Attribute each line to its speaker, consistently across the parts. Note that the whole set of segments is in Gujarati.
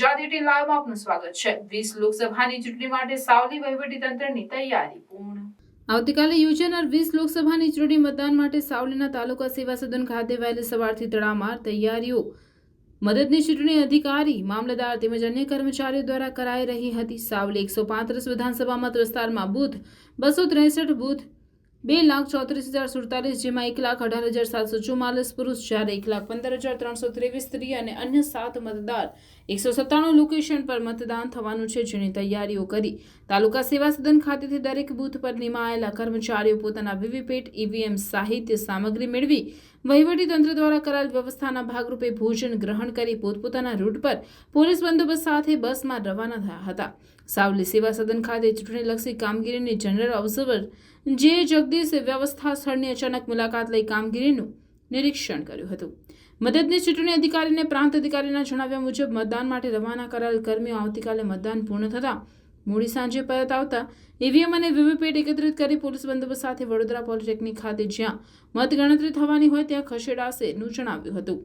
Speaker 1: ગુજરાતી ટી લાઈવમાં આપનું સ્વાગત છે. વીસ લોકસભાની ચૂંટણી માટે સાવલી વહીવટી તંત્રની તૈયારી પૂર્ણ. આવતીકાલે યોજાનાર વીસ લોકસભાની ચૂંટણી મતદાન માટે સાવલીના તાલુકા સેવા સદન ખાતે વહેલી સવારથી તડામાર તૈયારીઓ. મદદની ચૂંટણી અધિકારી, મામલતદાર તેમજ અન્ય કર્મચારીઓ દ્વારા કરાઈ રહી હતી સાવલી એકસો પાંત્રીસ વિધાનસભા મત વિસ્તારમાં બુથ બસો ત્રેસઠ બૂથ બે લાખ ચોત્રીસ હજાર સુડતાલીસ જેમાં એક લાખ અઢાર હજાર સાતસો ચુમ્માલીસ પુરુષ, જ્યારે એક લાખ પંદર હજાર ત્રણસો ત્રેવીસ સ્ત્રી અને અન્ય સાત મતદાર એકસો સત્તાણું લોકેશન પર મતદાન થવાનું છે જેની તૈયારીઓ કરી. તાલુકા સેવા સદન ખાતેથી દરેક બૂથ પર નિમાયેલા કર્મચારીઓ પોતાના વીવીપેટ, ઈવીએમ સાહિત્ય સામગ્રી મેળવી વહીવટી તંત્ર દ્વારા કરાયેલ વ્યવસ્થાના ભાગરૂપે ભોજન ગ્રહણ કરી પોતપોતાના રૂટ પર પોલીસ બંદોબસ્ત સાથે બસમાં રવાના થયા હતા. સાવલી સેવા સદન ખાતે ચૂંટણીલક્ષી કામગીરીની જનરલ ઓબ્ઝર્વર જે જગદીશ વ્યવસ્થા સ્થળની અચાનક મુલાકાત લઈ કામગીરીનું નિરીક્ષણ કર્યું હતું. મદદની ચૂંટણી અધિકારીને પ્રાંત અધિકારીના જણાવ્યા મુજબ મતદાન માટે રવાના કરાયેલ કર્મીઓ આવતીકાલે મતદાન પૂર્ણ થતાં મોડી સાંજે પરત આવતા ઈવીએમ અને વીવીપેટ એકત્રિત કરી પોલીસ બંદોબસ્ત સાથે વડોદરા પોલિટેકનિક ખાતે જ્યાં મતગણતરી થવાની હોય ત્યાં ખસેડાશેનું જણાવ્યું હતું.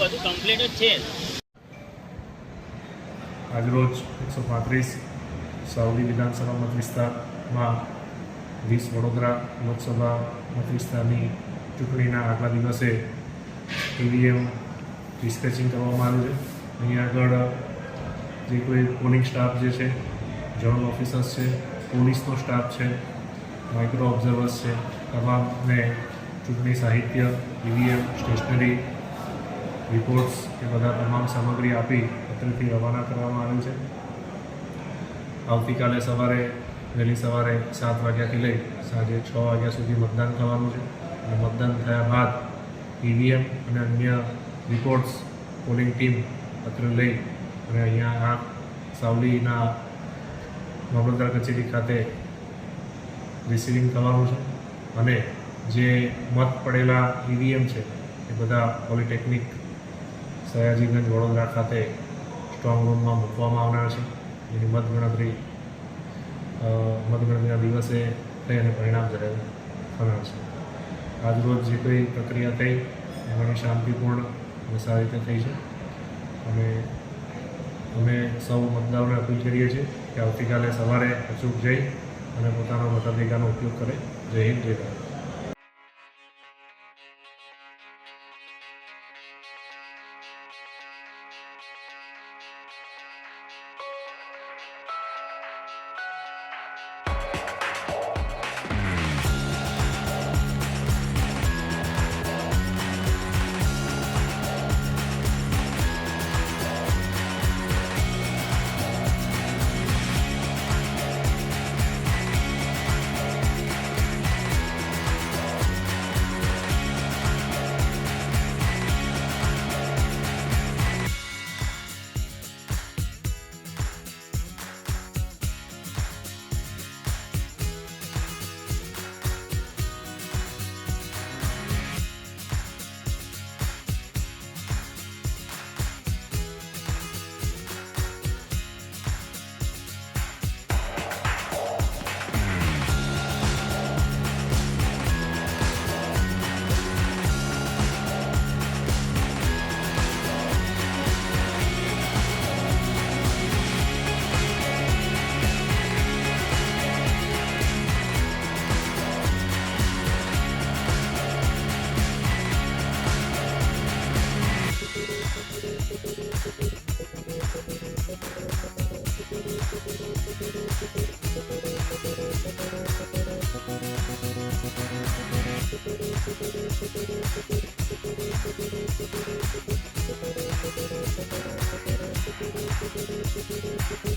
Speaker 2: બધું કમ્પ્લીટ જ છે.
Speaker 3: આજરોજ એકસો પાંત્રીસ સાવલી વિધાનસભા મત વિસ્તારમાં વીસ વડોદરા લોકસભા મત વિસ્તારની ચૂંટણીના આગલા દિવસે ઈવીએમ ડિસ્પેચિંગ કરવામાં આવ્યું છે. અહીંયા આગળ જે કોઈ પોલિંગ સ્ટાફ જે છે, જનરલ ઓફિસર્સ છે, પોલીસનો સ્ટાફ છે, માઇક્રો ઓબ્ઝર્વર્સ છે, તમામને ચૂંટણી સાહિત્ય, ઈવીએમ, સ્ટેશનરી, રિપોર્ટ્સ એ બધા તમામ સામગ્રી આપી અત્રેથી રવાના કરવામાં આવ્યું છે. આવતીકાલે સવારે વહેલી સવારે સાત વાગ્યાથી લઈ સાંજે છ વાગ્યા સુધી મતદાન થવાનું છે. મતદાન થયા બાદ ઈવીએમ અને અન્ય રિપોર્ટ્સ પોલિંગ ટીમ પત્ર લઈ અને અહીંયા આ સાવલીના મામલતદાર કચેરી ખાતે રિસીવિંગ થવાનું છે. અને જે મત પડેલા ઈવીએમ છે, એ બધા પોલિટેકનિક સયાજીગંજ વડોદરા ખાતે સ્ટ્રોંગ રૂમમાં મૂકવામાં આવનાર છે. એની મતગણતરી મતગણતરીના દિવસે થઈ અને પરિણામ જાહેર થનાર છે. આજરોજ જે કંઈ પ્રક્રિયા થઈ એમાં શાંતિપૂર્ણ અને સારી રીતે થઈ છે. અને અમે સૌ મતદારોને અપીલ કરીએ છીએ કે આવતીકાલે સવારે અચૂક જઈ અને પોતાના મતાધિકારનો ઉપયોગ કરે. જય હિન્દ, જય ભારત. Thank you.